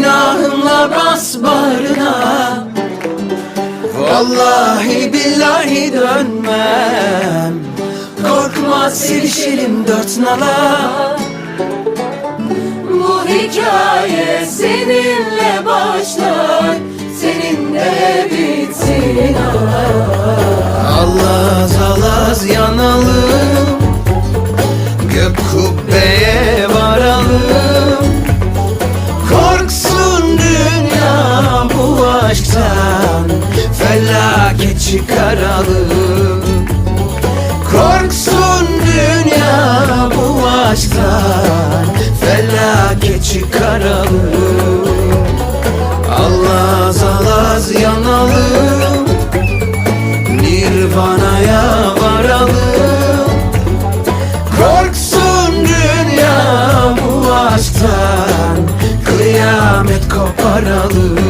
Günahımla bas bağrına. Vallahi billahi dönmem. Korkma sevişelim dört nala. Bu hikaye seninle başlar Seninle bitsin Allaz alaz yanalım. Gök kubbeye çıkaralım Korksun dünya bu aşktan Felaket çıkaralım Allaz alaz yanalım Nirvana'ya varalım Korksun dünya bu aşktan Kıyamet koparalım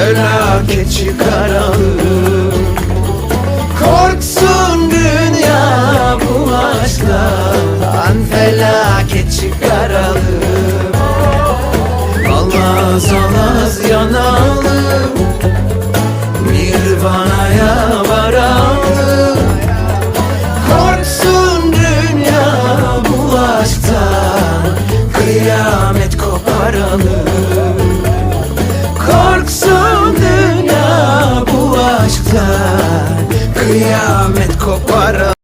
Felaket çıkaranı Metco Parra.